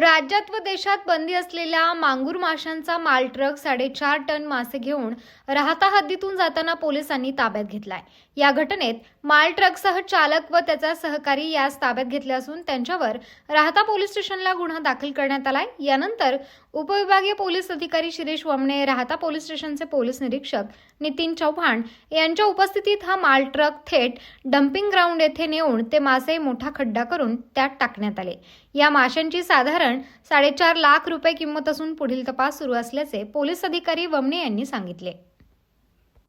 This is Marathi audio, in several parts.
राज्यात व देशात बंदी असलेल्या मांगूर माशांचा माल ट्रक साडेचार टन मासे घेऊन राहता हद्दीतून जाताना पोलिसांनी ताब्यात घेतलाय. या घटनेत माल ट्रकसह चालक व त्याचा सहकारी यास ताब्यात घेतले असून त्यांच्यावर राहता पोलीस स्टेशनला गुन्हा दाखल करण्यात आलाय. यानंतर उपविभागीय पोलीस अधिकारी शिरीष वमणे राहता पोलीस स्टेशनचे पोलीस निरीक्षक नितीन चव्हाण यांच्या उपस्थितीत हा माल ट्रक थेट डम्पिंग ग्राउंड येथे नेऊन ते मासे मोठा खड्डा करून त्यात टाकण्यात आले. या माशांची साधारण साडेचार लाख रुपये किंमत असून पुढील तपास सुरू असल्याचे पोलीस अधिकारी वमणे यांनी सांगितले.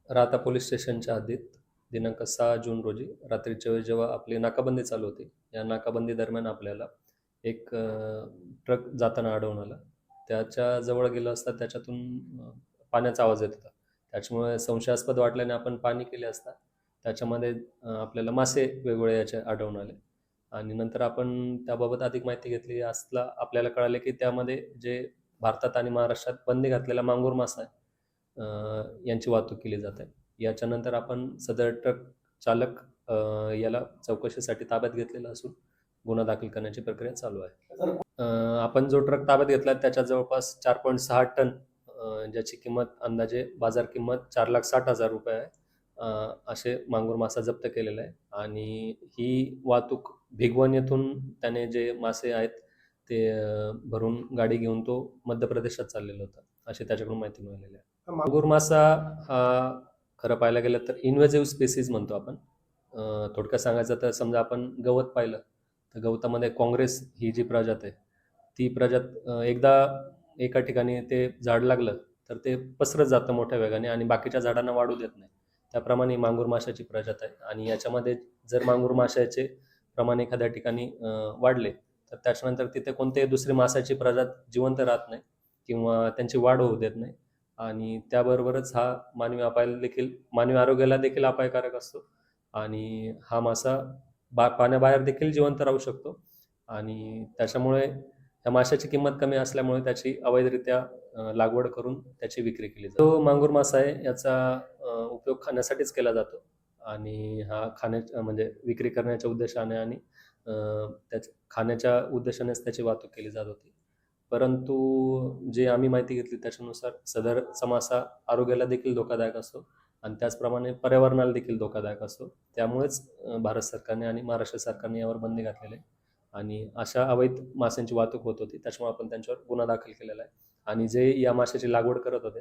राहता पोलीस स्टेशनच्या हद्दीत दिनांक सहा जून रोजी रात्रीच्या वेळी जेव्हा आपली नाकाबंदी चालू होती या नाकाबंदी दरम्यान आपल्याला एक ट्रक जाताना आढळून आला. त्याच्याजवळ गेलो असता त्याच्यातून पाण्याचा आवाज येत होता. त्याच्यामुळे संशयास्पद वाटल्याने आपण पाणी केले असता त्याच्यामध्ये आपल्याला मासे वेगवेगळे याचे आढळून आले. आणि नंतर आपण त्याबाबत अधिक माहिती घेतली असला आपल्याला कळाले की त्यामध्ये जे भारतात आणि महाराष्ट्रात बंदी घातलेला मांगूर मासा आहे यांची वाहतूक केली जाते याच्यानंतर आपण सदर ट्रक चालक याला चौकशीसाठी ताब्यात घेतलेला असून गुन्हा दाखल करण्याची प्रक्रिया चालू आहे. आपण जो ट्रक ताब्यात घेतला त्याच्या जवळपास चार पॉईंट सहा टन ज्याची किंमत अंदाजे बाजार किंमत चार लाख साठ हजार रुपये आहे. असे मांगूर मासा जप्त केलेला आहे. आणि ही वाहतूक भिगवण येथून त्याने जे मासे आहेत ते भरून गाडी घेऊन तो मध्य प्रदेशात चाललेला होता अशी त्याच्याकडून माहिती मिळालेली आहे. मांगूर मासा हा खरं पाहायला गेलं तर इन्व्हेजिव्ह स्पेसिस म्हणतो आपण. थोडक्यात सांगायचं तर समजा आपण गवत पाहिलं तर गवतामध्ये काँग्रेस ही जी प्रजात आहे ती प्रजात एकदा एका ठिकाणी ते झाड लागलं तर ते पसरत जातं मोठ्या वेगाने आणि बाकीच्या झाडांना वाढू देत नाही. त्याप्रमाणे मांगूर माशाची प्रजात आहे. आणि याच्यामध्ये जर मांगूर माशाचे प्रमाण एखाद्या ठिकाणी वाढले तर त्याच्यानंतर तिथे कोणतेही दुसरी माशाची प्रजात जिवंत राहत नाही किंवा त्यांची वाढ होऊ देत नाही. आणि त्याबरोबरच हा मानवी अपायाला देखील मानवी आरोग्याला देखील अपायकारक असतो. आणि हा मासा बा पाण्याबाहेर देखील जिवंत राहू शकतो. आणि त्याच्यामुळे त्या माशाची किंमत कमी असल्यामुळे त्याची अवैधरित्या लागवड करून त्याची विक्री केली जाते. तो मांगूर मासा आहे याचा उपयोग खाण्यासाठीच केला जातो. आणि हा खाण्या म्हणजे विक्री करण्याच्या उद्देशाने आणि त्याच खाण्याच्या उद्देशानेच त्याची वाहतूक केली जात होती. परंतु जे आम्ही माहिती घेतली त्याच्यानुसार सदर समासा आरोग्याला देखील धोकादायक असतो आणि त्याचप्रमाणे पर्यावरणाला देखील धोकादायक असतो. त्यामुळेच भारत सरकारने आणि महाराष्ट्र सरकारने यावर बंदी घातलेली आहे. आणि अशा अवैध माशांची वाहतूक होत होती. त्याच्यामुळे आपण त्यांच्यावर गुन्हा दाखल केलेला आहे. आणि जे या माशाची लागवड करत होते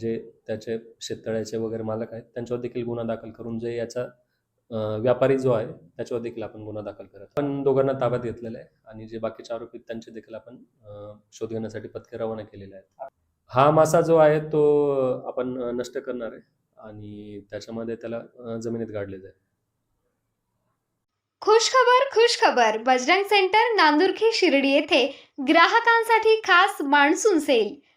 जे त्याचे शेततळ्याचे वगैरे मालक आहेत त्यांच्यावर देखील गुन्हा दाखल करून जे याचा व्यापारी जो आहे त्याच्यावर देखील आपण गुन्हा दाखल करत आपण दोघांना ताब्यात घेतलेला आहे आणि जे बाकीचे आरोपी त्यांचे देखील आपण शोध घेण्यासाठी पथके रवाना केलेले आहेत. हा मासा जो आहे तो आपण नष्ट करणार आहे आणि त्याच्यामध्ये त्याला जमिनीत गाडले जाईल. खुश खबर खुश खबर बजरंग सेंटर नांदुरखी शिर्डी येथे ग्राहकांसाठी खास मान्सून सेल.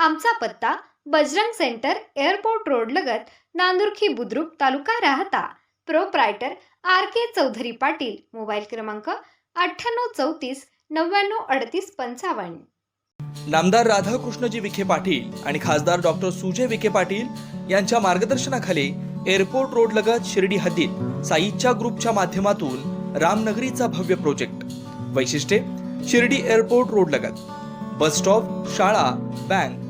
आमचा पत्ता बजरंग सेंटर एअरपोर्ट रोड लगत Nandurkhi Budruk taluka Rahata. Proprietor R K Chaudhari Patil mobile क्रमांक अठ्ठ्याण्णव चौतीस नव्याण्णव अडतीस पंचावन्न. नामदार राधाकृष्णजी विखे पाटील आणि खासदार डॉक्टर सुजय विखे पाटील यांच्या मार्गदर्शनाखाली एअरपोर्ट रोड लगत शिर्डी हद्दीत साईच्या ग्रुपच्या माध्यमातून रामनगरीचा भव्य प्रोजेक्ट. वैशिष्ट्ये शिर्डी एअरपोर्ट रोड लगत. बस स्टॉप शाळा बँक